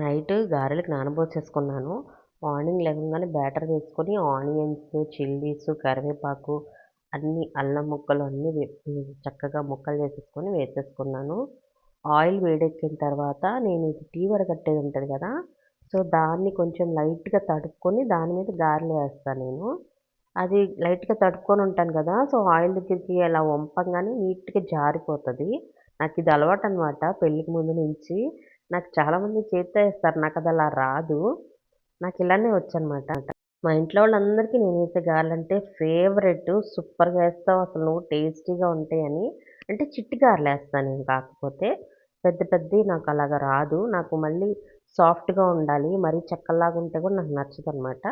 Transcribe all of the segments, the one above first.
Night గారెలకు నానబోసేసుకున్నాను morning లేవగానే బ్యాటర్ వేసుకొని ఆనియన్స్ చిల్లీస్ కరివేపాకు అన్ని అల్లం ముక్కలు అన్నీ చక్కగా ముక్కలు వేసేసుకొని వేసేసుకున్నాను. ఆయిల్ వేడెక్కిన తర్వాత నేను ఇది టీ వడగట్టేది ఉంటుంది కదా సో దాన్ని కొంచెం లైట్గా తడుపుకొని దాని మీద గారెలు వేస్తాను నేను. అది లైట్గా తడుపుకొని ఉంటాను కదా సో ఆయిల్ దగ్గరికి అలా వంపంగానే నీట్గా జారిపోతుంది. నాకు ఇది అలవాటు అనమాట పెళ్ళికి ముందు నుంచి. నాకు చాలామంది చేత్తో వేస్తారు నాకు అది అలా రాదు. నాకు ఇలానే వచ్చనమాట మా ఇంట్లో వాళ్ళందరికీ నేను వేసే గారెలంటే ఫేవరెట్ సూపర్గా వేస్తావు అసలు నువ్వు టేస్టీగా ఉంటాయని. అంటే చిట్టి గారెలు వేస్తాను నేను కాకపోతే పెద్ద పెద్దవి నాకు అలాగా రాదు. నాకు మళ్ళీ సాఫ్ట్గా ఉండాలి మరీ చెక్కలాగా ఉంటే కూడా నాకు నచ్చదు అనమాట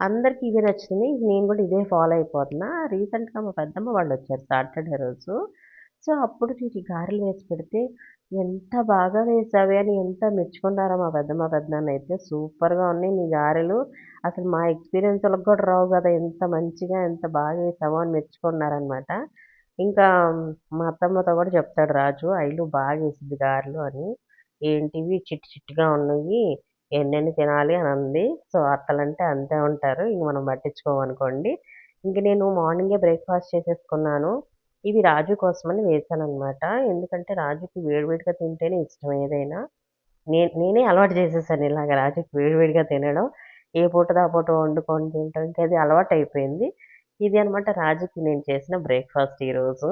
అందరికీ ఇవే నచ్చింది నేను కూడా ఇదే ఫాలో అయిపోతున్నా. రీసెంట్గా మా పెద్దమ్మ వాళ్ళు వచ్చారు సాటర్డే రోజు. సో అప్పుడు ఈ గారెలు వేసి పెడితే ఎంత బాగా వేసావే అని ఎంత మెచ్చుకున్నారో మా పెద్దమ్మ పెద్దనాన్న అయితే సూపర్గా ఉన్నాయి నీ గారెలు. అసలు మా ఎక్స్పీరియన్స్ వాళ్ళకి కూడా రావు కదా ఎంత మంచిగా ఎంత బాగా వేసావో అని మెచ్చుకున్నారనమాట ఇంకా మా అత్తమ్మతో కూడా చెప్తాడు రాజు ఐలు బాగా వేసింది గారెలు అని. ఏంటివి? చిట్టి చిట్టిగా ఉన్నాయి ఎన్నెన్ని తినాలి అని అంది. సో అత్తలంటే అంతే ఉంటారు ఇంక మనం పట్టించుకోమనుకోండి. ఇంక నేను మార్నింగే బ్రేక్ఫాస్ట్ చేసేసుకున్నాను. ఇవి రాజు కోసమని వేసాననమాట ఎందుకంటే రాజుకి వేడివేడిగా తింటేనే ఇష్టం ఏదైనా. నేను నేనే అలవాటు చేసేసాను ఇలాగ రాజుకి వేడివేడిగా తినడం. ఏ పూటది ఆ పూట వండుకొని తింటాం. ఇంకా అది అలవాటు అయిపోయింది ఇది అనమాట రాజుకి నేను చేసిన బ్రేక్ఫాస్ట్ ఈరోజు.